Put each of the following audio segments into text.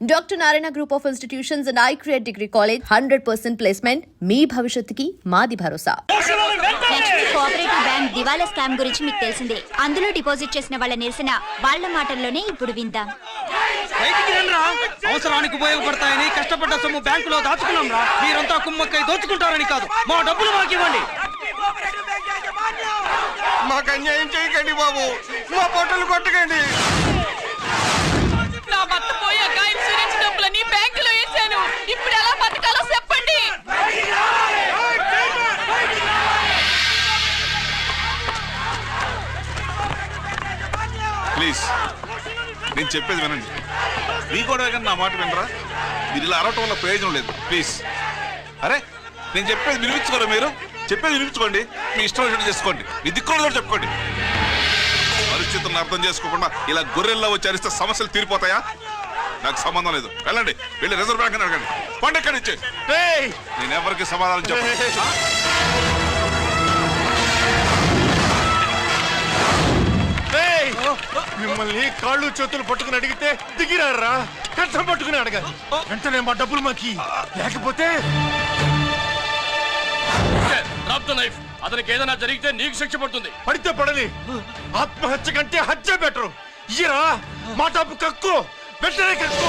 Doctor Narayana group of institutions and I create degree college hundred percent placement మీ భవిష్యత్తుకి మాది భరోసా. Lakshmi cooperative bank దివాలా scam గురించి మీకు తెలిసిందే. అందులో డిపాజిట్ చేసిన వాళ్ళ నిరసన వాళ్ళ మాటల్లోనే ఇప్పుడు విందాం. బయటికి రండ్రా. అవసరానికి ఉపయోగపడతాయని కష్టపడ్డ సొమ్ము బ్యాంకులో దాచుకున్నాం రా మీరంతా కుమ్మక్కై దోచుకుంటారని కాదు. మా డబ్బులు మాకు ఇవ్వండి మాకు అన్యాయం చేయకండి బాబు. మా పొట్టలు కొట్టకండి. నేను చెప్పేది వినండి. మీ కూడా కానీ నా మాట వినరా? మీరు ఇలా అరవటం వల్ల ప్రయోజనం లేదు. ప్లీజ్ అరే నేను చెప్పేది వినిపించుకోరా మీరు? చెప్పేది వినిపించుకోండి. మీ ఇష్టం వచ్చినట్టు చేసుకోండి. మీ దిక్కులు కూడా చెప్పుకోండి. పరిస్థితులను అర్థం చేసుకోకుండా ఇలా గొర్రెల్లో వచ్చి అరిస్తే సమస్యలు తీరిపోతాయా? నాకు సంబంధం లేదు. వెళ్ళండి. వెళ్ళి రిజర్వ్ బ్యాంక్ అని అడగండి. పండి ఎక్కడి నుంచి? నేను ఎవరికి సమాధానం చెప్పను. మిమ్మల్ని కాళ్ళు చేతులు పట్టుకుని అడిగితే దిగిరారా? కష్టం పట్టుకుని అడగాలి. వెంటనే మా డబ్బులు మాకి. లేకపోతే డ్రాప్ ద నైఫ్ అతనికి ఏదైనా జరిగితే నీకు శిక్ష పడుతుంది. పడితే పడని. ఆత్మహత్య కంటే హత్య బెటరు. ఇయ్యరా? మా డబ్బు కక్కు. వెంటనే కక్కు.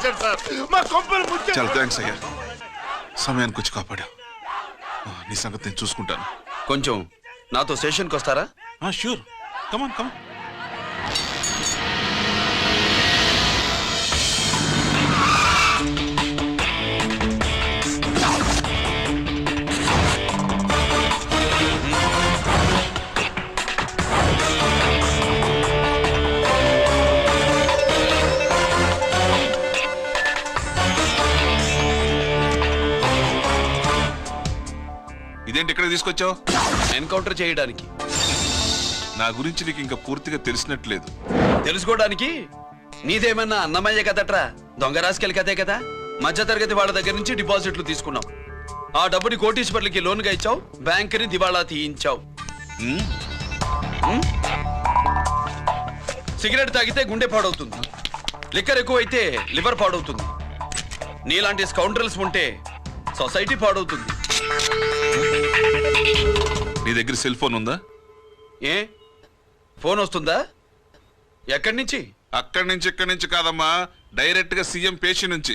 కొట్టేశాడు సార్. మా కొంపలు చాలా థ్యాంక్స్ అయ్యా. సమయానికి వచ్చి కాపాడా. ఆ, నీ సంగతి నేను చూసుకుంటాను. కొంచెం నాతో స్టేషన్కి వస్తారా? షూర్ కమాన్ కమాన్ ఇదేంటి ఇక్కడ తీసుకొచ్చావు? ఎన్కౌంటర్ చేయడానికి. నా గురించి నీకు ఇంకా పూర్తిగా తెలిసినట్లేదు. తెలుసుకోవడానికి? నీదేమన్నా అన్నమయ్య కదట్రా దొంగ రాసుకెళ్ళి కదే కదా? మధ్యతరగతి వాళ్ళ దగ్గర నుంచి డిపాజిట్లు తీసుకున్నాం. ఆ డబ్బుని కోటీశ్వర్లకి లోన్గా ఇచ్చావు బ్యాంకుని దివాళా తీయించావు. ఉమ్? ఉమ్? సిగరెట్ తాగితే గుండె పాడవుతుంది. లిక్కర్ ఎక్కువైతే లివర్ పాడవుతుంది. నీలాంటి స్కౌండ్రల్స్ ఉంటే సొసైటీ పాడవుతుంది. నీ దగ్గర సెల్ ఫోన్ ఉందా? ఏ? ఫోన్ వస్తుందా? ఎక్కడి నుంచి? అక్కడి నుంచి ఇక్కడి నుంచి కాదమ్మా. డైరెక్ట్గా సీఎం పేషి నుంచి.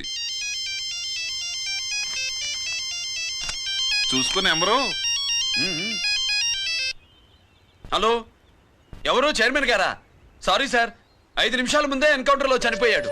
చూసుకుని ఎమరు హలో ఎవరు? చైర్మన్ గారా? సారీ సార్ ఐదు నిమిషాల ముందే ఎన్కౌంటర్లో చనిపోయాడు.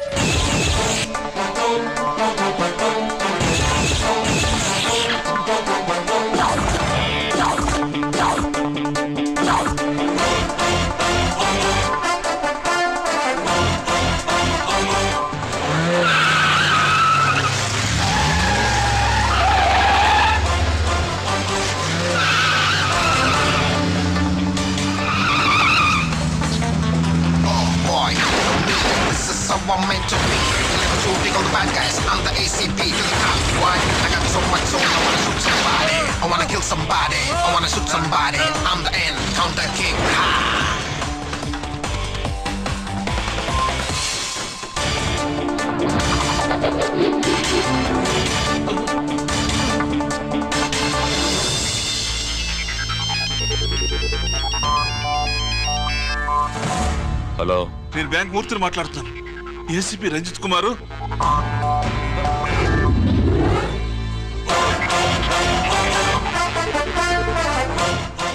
హలో. నేను బ్యాంక్ మూర్తిని మాట్లాడుతున్నాను. ఏసీపీ రంజిత్ కుమారు.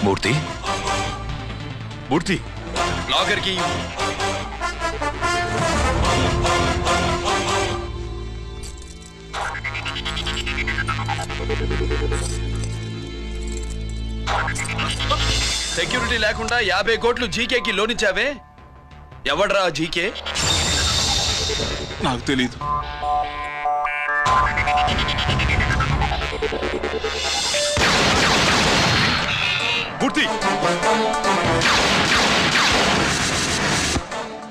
మూర్తి? మూర్తి. లాకర్కి సెక్యూరిటీ లేకుండా యాభై కోట్లు జీకేకి లోన్ ఇచ్చావే ఎవడ్రా జీకే? నాకు తెలియదు మూర్తి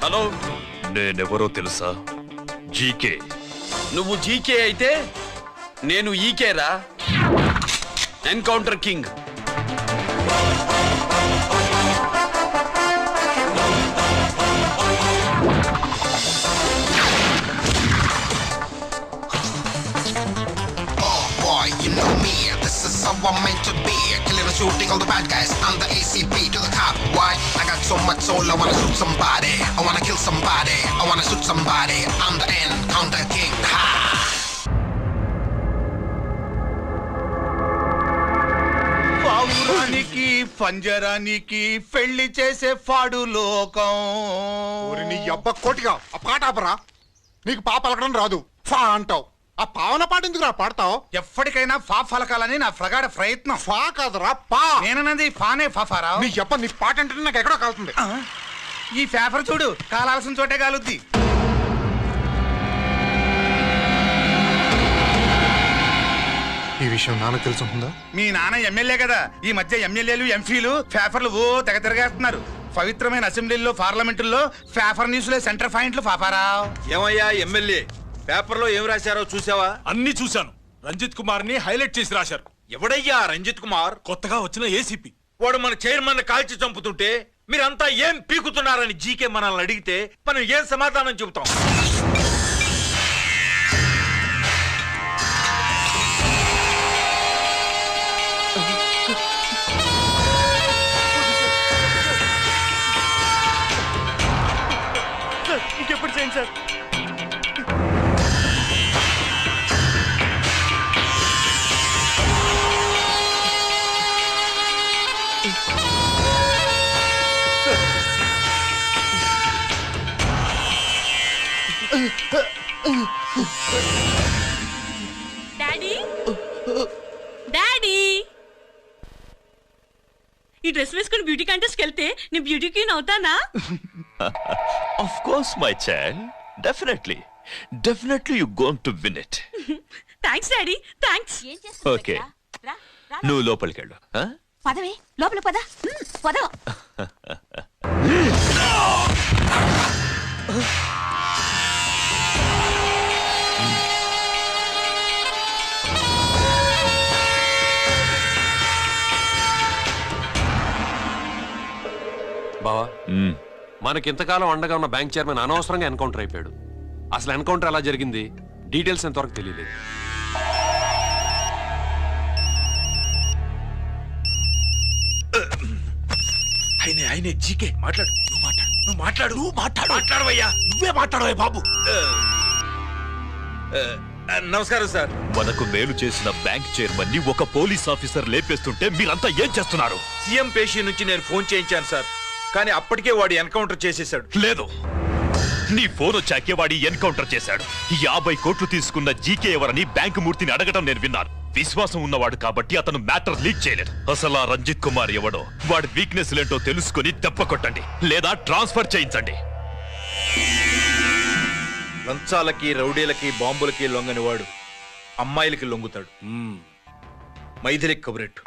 హలో? నేనెవరో తెలుసా? జీకే. నువ్వు జీకే అయితే నేను ఈకే రా encounter king I'm meant to be. Killing and shooting all the bad guys. I'm the ACP to the cop. Why? I got so much soul. I wanna shoot somebody. I wanna kill somebody. I wanna shoot somebody. I'm the encounter king. Ha! పావురానికి పంజరానికి పెళ్ళి చేసే ఫాడు లోకం నీ అబ్బ కోటిగా ఆ పాట ఆపరా నీకు పాప పలకడం రాదు ఫా అంటావు ఆ పావన పాట ఎందుకు రా పాడతావు? ఎప్పటికైనా ఫా ఫలకాలని నా ప్రగాఢ ప్రయత్నం. ఫా కాదురా పా. నేనన్నది ఫానే ఫాఫారావు నీ అబ్బ నీ పాట అంటే నాకు ఎక్కడో కాలుతుంది. ఈ పేపర్ చూడు కాలాల్సిన చోటే కాలుద్ది. ఈ విషయం నాన్నకు తెలుసుంటుందా మీ నాన్న ఎమ్మెల్యే కదా ఈ మధ్య ఎమ్మెల్యేలు ఎంపీలు పేపర్లు ఓ తెగ తిరగేస్తున్నారు. పవిత్రమైన అసెంబ్లీల్లో పార్లమెంటుల్లో పేపర్ న్యూస్లే సెంటర్ పాయింట్లు ఫాఫారావు ఏమయ్యా ఎమ్మెల్యే? పేపర్లో ఏం రాశారో చూసావా అన్ని చూశాను. రంజిత్ కుమార్ని హైలైట్ చేసి రాశారు. ఎవడయ్యా రంజిత్ కుమార్? కొత్తగా వచ్చిన ఏసీపీ వాడు మన చైర్మన్ కాల్చి చంపుతుంటే మీరంతా ఏం పీకుతున్నారని జీకే మనల్ని అడిగితే మనం ఏం సమాధానం చెబుతాం? వెళ్తే నేను బ్యూటీ క్వీన్ అవుతానా? Of course my child definitely definitely you gonna win it thanks daddy thanks okay నువ్వు లోపలికి వెళ్ళు. ఆ? పదవే. లోపల పద. పద. బావా? మ్మ్. మనకి ఇంతకాలం అండగా ఉన్న బ్యాంక్ చైర్మన్ అనవసరంగా ఎన్కౌంటర్ అయిపోయాడు. అసలు ఎన్కౌంటర్ ఎలా జరిగింది? డీటెయిల్స్ ఎంతవరకు తెలియలేదు. ఆయనే ఆయనే జీకే మాట్లాడు. నువ్వు మాట్లాడు. నువ్వు మాట్లాడు. నువ్వు మాట్లాడు. మాట్లాడవయ్యా. నువ్వే మాట్లాడవే బాబు. నమస్కారం సార్. మనకు మేలు చేసిన బ్యాంక్ చైర్మన్ని ఒక పోలీస్ ఆఫీసర్ లేపేస్తుంటే మీరంతా ఏం చేస్తున్నారు? సీఎం పేషీ నుంచి నేను ఫోన్ చేయించాను సార్. కానీ అప్పటికే వాడు ఎన్కౌంటర్ చేసేసాడు లేదు. నీ ఫోన్ వచ్చాకే వాడి ఎన్కౌంటర్ చేశాడు. యాభై కోట్లు తీసుకున్న జీకే ఎవరని బ్యాంకు మూర్తిని అడగటం నేను విన్నాను. విశ్వాసం ఉన్నవాడు కాబట్టి అతను మ్యాటర్ లీక్ చేయలేదు. అసలు ఆ రంజిత్ కుమార్ ఎవడో? వాడి వీక్నెస్ లేంటో తెలుసుకుని దెబ్బ కొట్టండి. లేదా ట్రాన్స్ఫర్ చేయించండి. లంచాలకి రౌడీలకి బాంబులకి లొంగని వాడు అమ్మాయిలకి లొంగుతాడు. మైథిలికి కబురెట్టు.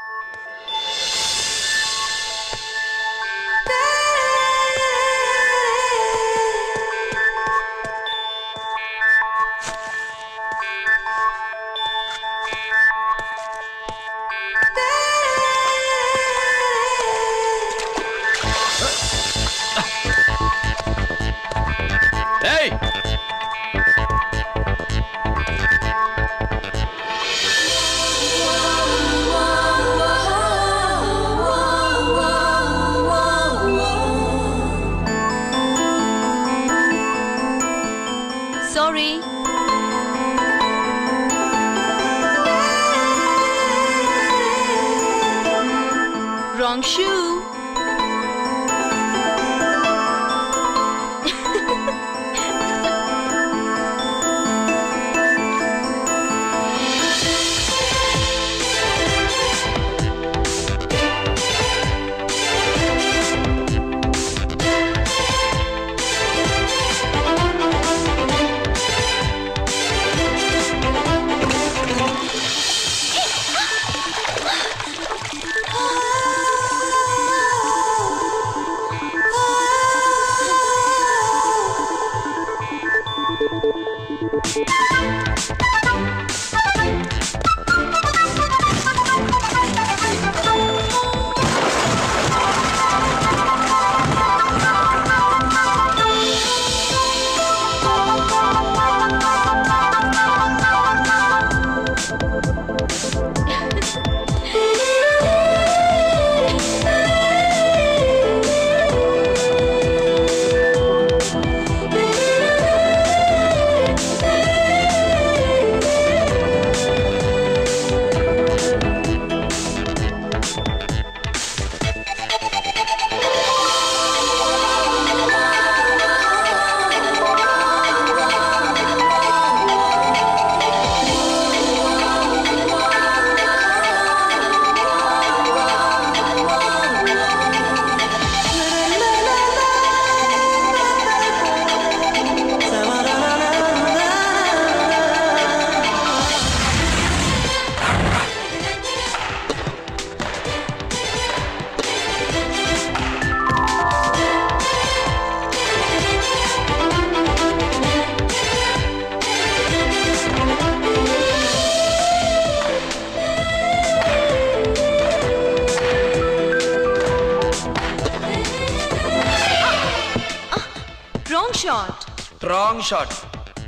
షాట్ రాంగ్ షాట్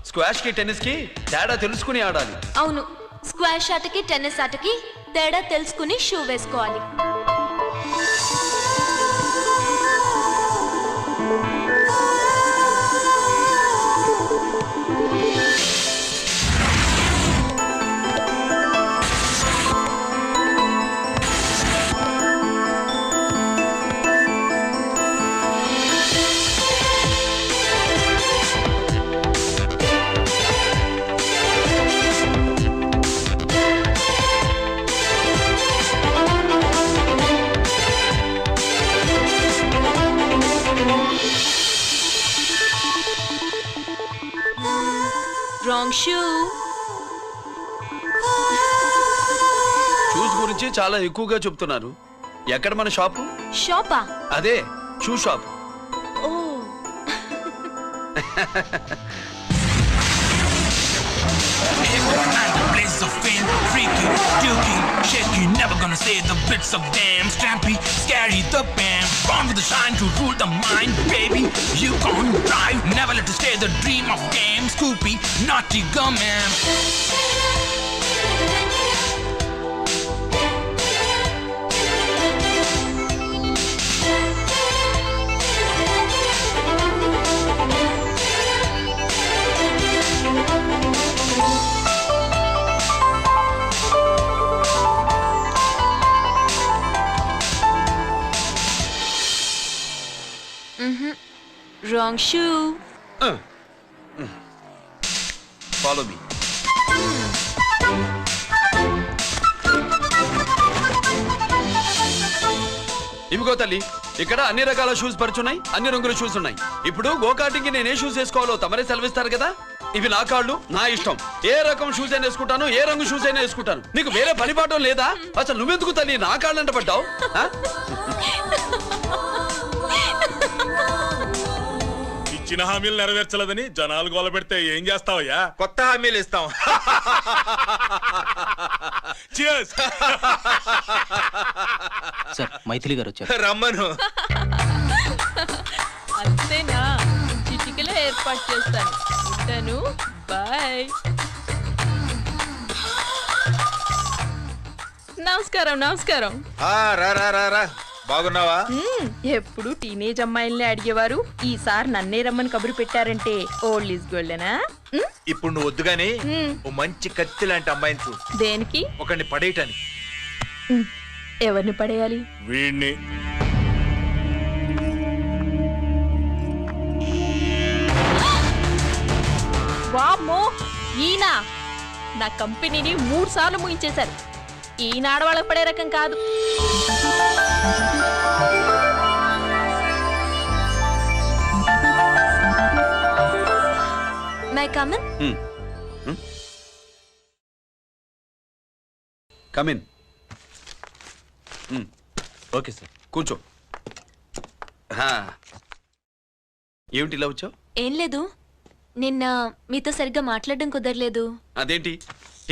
స్క్వాష్కి టెన్నిస్కి తేడా తెలుసుకుని ఆడాలి. అవును. స్క్వాష్ ఆటకి టెన్నిస్ ఆటకి తేడా తెలుసుకుని షూ వేసుకోవాలి. షూస్ గురించి చాలా ఎక్కువగా చెప్తున్నారు. ఎక్కడ మన షాపు? షాపా? అదే shoe shop. Oh. Shaky, never gonna say the bits of damn stampy, scary the band, born with the shine to rule the mind, baby. You can't drive, never let it stay the dream of game, Scoopy, naughty man. Wrong shoe follow me ఇవిగో తల్లి ఇక్కడ అన్ని రకాల shoes పరుచున్నాయి అన్ని రంగుల shoes ఉన్నాయి. ఇప్పుడు go-karting నేను ఏ షూస్ వేసుకోవాలో తమరే సెలవిస్తారు కదా? ఇవి నా కాళ్ళు నా ఇష్టం. ఏ రకం షూస్ అయినా వేసుకుంటాను ఏ రంగు షూస్ అయినా వేసుకుంటాను. నీకు వేరే పని పాఠం లేదా? అసలు నువ్వెందుకు తల్లి నా కాళ్ళంట పడ్డావు? ఇచ్చిన హామీలు నెరవేర్చలేదని జనాలు గోల పెడితే ఏం చేస్తావయ్యా? కొత్త హామీలు ఇస్తాం. Cheers! సార్ మైథిలి గారు వచ్చారు. రమ్మను. అంతేనా? చిటికలో ఏర్పాటు చేస్తాను. ఉంటాను. బాయ్. నమస్కారం నమస్కారం. ఆ, రా రా రా రా. బాగున్నావా? ఎప్పుడు టీనేజ్ అమ్మాయిల్ని అడిగేవారు? ఈసారి నన్నే రమ్మని కబురు పెట్టారంటే ఓల్డ్ ఈజ్ గోల్డెనా ఇప్పుడు నువ్వు వద్దు గాని. ఓ మంచి కత్తి లాంటి అమ్మాయిని చూడు. దేనికి? ఒకడిని పడేయటానికి. ఎవరిని పడేయాలి? వీణ్ణి. వామ్మో ఈయన! నా కంపెనీని మూడు సార్లు ముగించేశారు ఈయన ఆడవాళ్ళకి పడే రకం కాదు. My come on come in okay sir కూర్చో. హా. ఏమిటి ఇలా వచ్చావు? ఏం లేదు. నిన్న మీతో సరిగ్గా మాట్లాడడం కుదరలేదు. అదేంటి?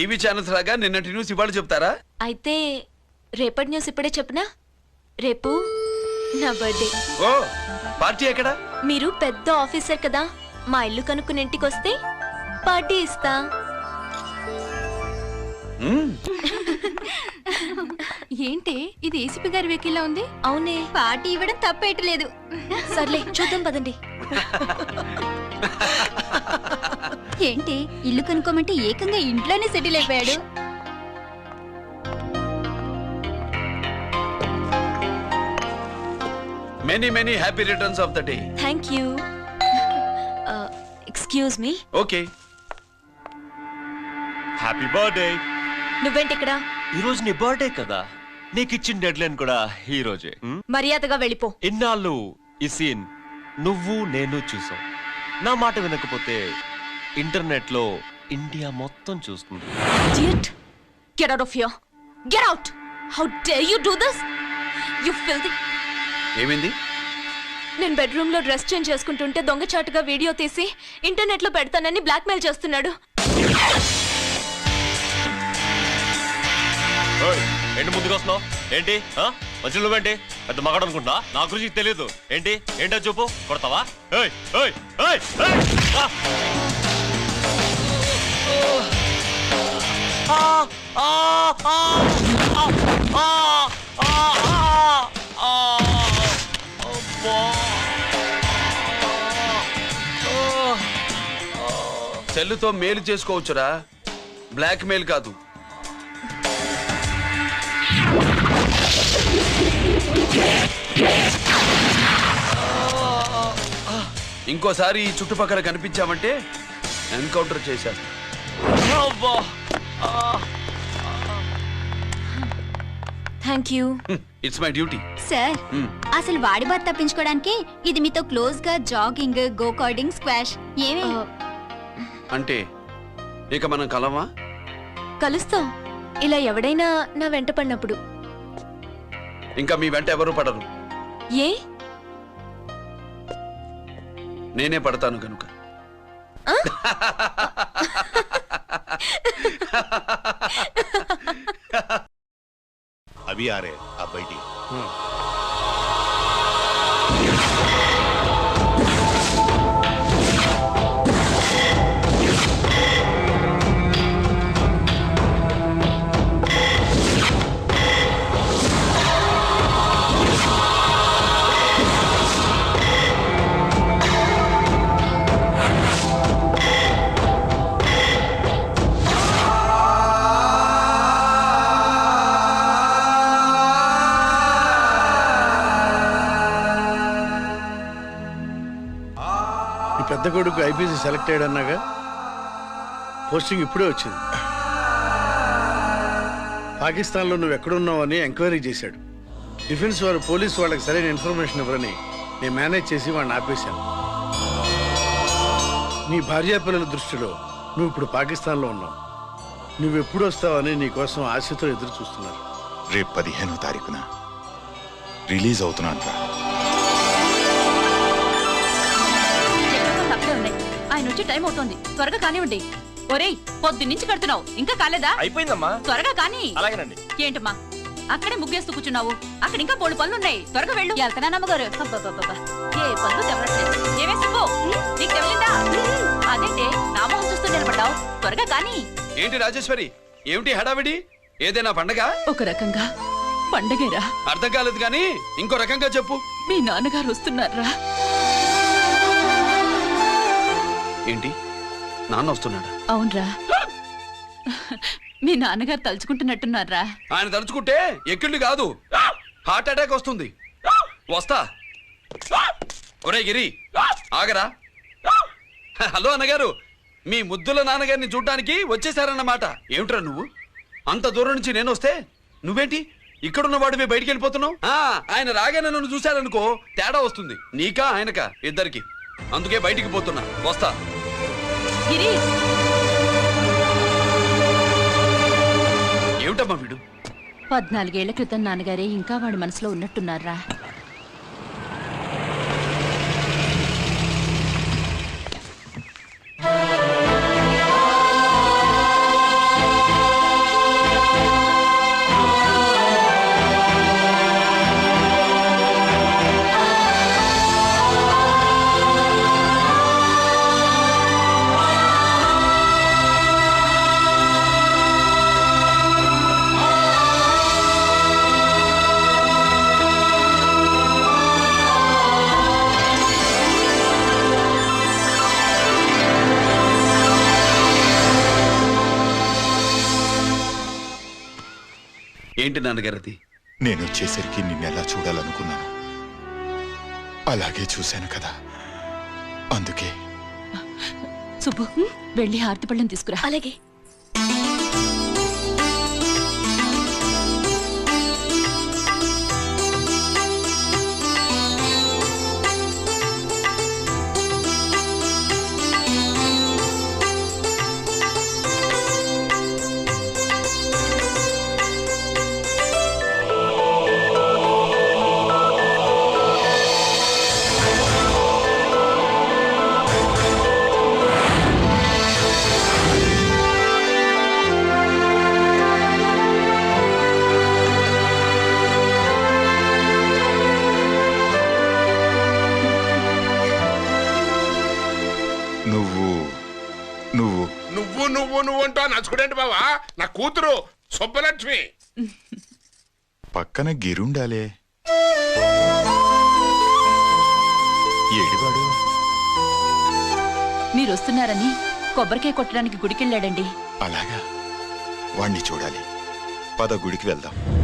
టీవీ ఛానల్స్ లాగా నిన్నటి న్యూస్ ఇవాళ చెప్తారా? అయితే రేపటి న్యూస్ ఇప్పుడే చెప్పనా? రేపు నా బర్త్డే. ఓ పార్టీ ఎక్కడా? మీరు పెద్ద ఆఫీసర్ కదా మా ఇల్లు కనుక్కుని ఇంటికి వస్తే పార్టీ ఇస్తా. ఏంటి? ఇది ఏసీపీ గారి వెహికల్లా ఉంది? అవునే. పార్టీ ఇవ్వడం తప్పేయట్లేదు సర్లే చూద్దాం పదండి. ఏంటి? ఇల్లు కొనుక్కోమంటే ఏకంగా ఇంట్లోనే సెటిల్ అయిపోయాడు. Many many happy returns of the day thank you excuse me okay happy birthday నువ్వేంటి ఇక్కడ ఈ రోజు నీ బర్త్డే కదా? నీకు ఇచ్చిన డెడ్ లైన్ కూడా ఈ రోజే. ఉమ్? మర్యాదగా వెళ్ళిపో. ఇన్నాళ్ళు ఈ సీన్ నువ్వు నేను చూసాం. నా మాట వినకపోతే ఇంటర్నెట్లో ఇండియా మొత్తం చూస్తుంది Idiot! Get out of here! Get out! How dare you do this? You filthy... ఏమైంది? నేను బెడ్రూమ్లో డ్రెస్ చేంజ్ చేసుకుంటుంటే దొంగచాటుగా వీడియో తీసి ఇంటర్నెట్లో పెడతానని బ్లాక్మెయిల్ చేస్తున్నాడు. ఓయ్, ఏంటి ముందుకు వస్తున్నావు? ఏంటి? ఆ? మధ్యలో నువ్వేంటి? పెద్ద మగాడు అనుకుంటా నా గురించి తెలియదు ఏంటి? ఏంటో చూపు. కొడతావా? ఏయ్ ఏయ్ ఏయ్ ఏయ్! ఆ! చెల్లుతో మేలు చేసుకోవచ్చురా. బ్లాక్ మెయిల్ కాదు. ఇంకోసారి ఈ చుట్టుపక్కల కనిపించామంటే ఎన్కౌంటర్ చేశాను thank you it's my duty sir అసలు వాడి బాధ తప్పించుకోవడానికి ఇది మీతో క్లోజ్గా జాగింగ్ గో కార్డింగ్ స్క్వాష్ ఏమే? అంటే ఇక మనం కలవా? కలుస్తాం. ఇలా ఎవడైనా నా వెంట పడినప్పుడు. ఇంకా మీ వెంట ఎవరు పడరు. ఏ? నేనే పడతాను కనుక अभी आ रहे हैं आप बैठिए కొడుకు సెలెక్ట్ అయ్యాడన్నాగా? పోస్టింగ్ ఇప్పుడే వచ్చింది. పాకిస్తాన్లో నువ్వు ఎక్కడున్నావు అని ఎంక్వైరీ చేశాడు. డిఫెన్స్ వారు పోలీసు వాళ్ళకి సరైన ఇన్ఫర్మేషన్ ఇవ్వరని నేను మేనేజ్ చేసి వాడిని ఆపేశాను. నీ భార్యాపిల్లల దృష్టిలో నువ్వు ఇప్పుడు పాకిస్తాన్లో ఉన్నావు. నువ్వు ఎప్పుడు వస్తావని నీకోసం ఆశతో ఎదురు చూస్తున్నారు. రేపు పదిహేనో తారీఖున రిలీజ్ అవుతున్నాను రా. ఆయన వచ్చి టైం అవుతోంది. త్వరగా కానివ్వండి. ఒరేయ్ పొద్దు నుంచి కడుతున్నావు. ఇంకా కాలేదా? అయిపోయిందమ్మా. త్వరగా కానీ. అలాగేనండి. ఏంటమ్మా? అక్కడే ముగ్గేస్తూ కూర్చున్నావు. అక్కడ ఇంకా బోళ్ళు పనులు ఉన్నాయి త్వరగా వెళ్ళు. వెళ్తానా నమ్మగారు. ఏ పనులు తెవరట్లేదు ఏమే సుబ్బు నీకు తెవలిందా అదేంటే నా మొహం చూస్తూ నిలబడ్డావు. త్వరగా కానీ. ఏంటి రాజేశ్వరి? ఏమిటి హడావిడి? ఏదైనా పండగ? ఒక రకంగా పండగేరా. అర్థం కాలేదు కానీ ఇంకో రకంగా చెప్పు. మీ నాన్నగారు వస్తున్నారా? ఏంటి? నాన్న వస్తున్నాడా? అవునరా. మీ నాన్నగారు తలుచుకుంటున్నట్టున్నారా? ఆయన తలుచుకుంటే ఎక్కిళ్ళు కాదు. హార్ట్ అటాక్ వస్తుంది. వస్తా. ఒరే గిరి ఆగరా. హలో అన్నగారు మీ ముద్దుల నాన్నగారిని చూడ్డానికి వచ్చేసారన్నమాట. ఏమిట్రా నువ్వు? అంత దూరం నుంచి నేను వస్తే నువ్వేంటి? ఇక్కడున్న వాడివి బయటికి వెళ్ళిపోతున్నావు? ఆ, ఆయన రాగానే నన్ను చూశారనుకో తేడా వస్తుంది. నీకా ఆయనకా ఇద్దరికి. అందుకే బయటికి పోతున్నా. వస్తా. గిరి. ఏమిటమ్మా వీడు? పద్నాలుగేళ్ళ క్రితం నాన్నగారే ఇంకా వాడి మనసులో ఉన్నట్టున్నారా? ఏంటి నాన్నగారిది. నేను వచ్చేసరికి నిన్నెలా చూడాలనుకున్నాను? అలాగే చూశాను కదా. అందుకే. సుబ్బు వెళ్ళి హారతి పళ్ళని తీసుకురా. అలాగే. నచ్చుకునేంటి బావా నా కూతురు సుబ్బలక్ష్మి. పక్కన గిరుండాలే. ఏడివాడు? మీరు వస్తున్నారని కొబ్బరికాయ కొట్టడానికి గుడికెళ్ళాడండి. అలాగా. వాణ్ణి చూడాలి. పద గుడికి వెళ్దాం.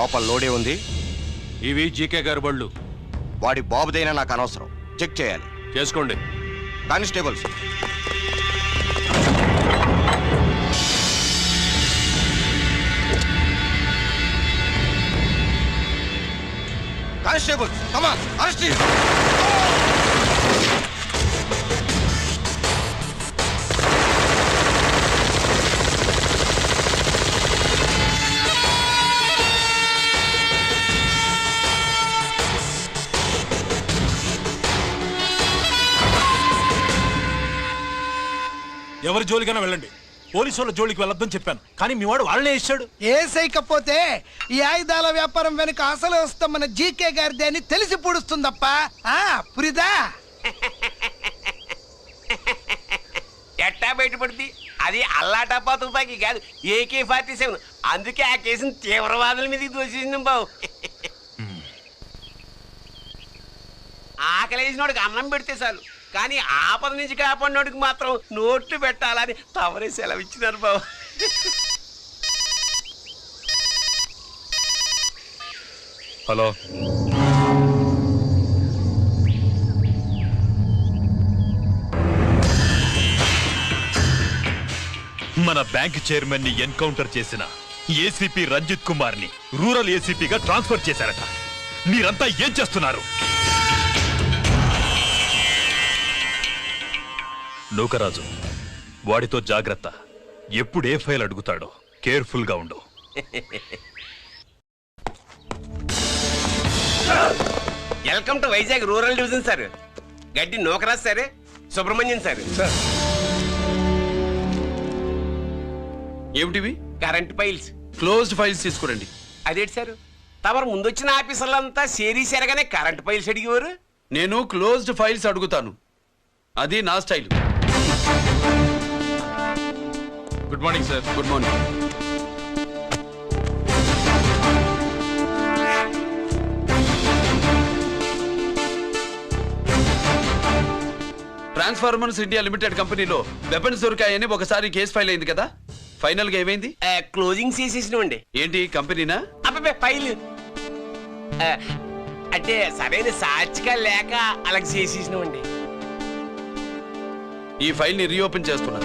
లోపల లోడే ఉంది. ఇవి జీకే గారి బళ్ళు. వాడి బాబుదైనా నాకు అనవసరం. చెక్ చేయాలి. చేసుకోండి. కానిస్టేబుల్స్. కానిస్టేబుల్ కమాన్ అరెస్ట్ ఎవరి జోలికైనా వెళ్ళండి. పోలీసు వాళ్ళ జోలికి వెళ్ళొద్దని చెప్పాను. కానీ మీ వాడు వాళ్ళనే ఇచ్చాడు. ఏసైకపోతే ఈ ఆయుధాల వ్యాపారం వెనుక అసలు వస్తాం మన జీకే గారిది అని తెలిసి పుడుస్తుందప్ప. ఆ పురిదా? ఎట్టా బయటపడింది? అది అల్లాటప్పా తుపాకీ కాదు ఏకే ఫార్టీ సెవెన్. అందుకే ఆ కేసుని తీవ్రవాదుల మీదకి దోషించింది బావు ఆకలేసినోడికి అన్నం పెడితే చాలు. కానీ ఆపద నుంచి కాపాడినోడికి మాత్రం నోట్లు పెట్టాలని తవరే సెలవిచ్చినారు బాబు. హలో. మన బ్యాంక్ చైర్మన్ని ఎన్కౌంటర్ చేసిన ఏసీపీ రంజిత్ కుమార్ని రూరల్ ఏసీపీగా ట్రాన్స్ఫర్ చేశారట. మీరంతా ఏం చేస్తున్నారు? నూకరాజు వాడితో జాగ్రత్త. ఎప్పుడు ఏ ఫైల్ అడుగుతాడో కేర్ఫుల్గా ఉండు. Welcome to Vizag rural division sir. Gaddi Nookaraj sir Subrahmanyam sir. ఏమిటివి? Current files. Closed files తీసుకురండి. అదేంటి సార్? తమరు ముందొచ్చిన ఆఫీసర్లంతా సేరీ సెరగానే కరెంట్ ఫైల్స్ అడిగేవారు? నేను క్లోజ్డ్ ఫైల్స్ అడుగుతాను. అది నా style. Good morning sir good morning Transformers India limited కంపెనీలో వెపన్స్ దొరికాయని ఒకసారి కేసు ఫైల్ అయింది కదా? ఫైనల్గా ఏమైంది? క్లోజింగ్ చేసేసినామండి ఏంటి కంపెనీనా? అబ్బాయి ఫైల్ అంటే సరైన సాక్షిగా లేక అలా చేసేసినామండి ఈ ఫైల్ని రీఓపెన్ చేస్తున్నా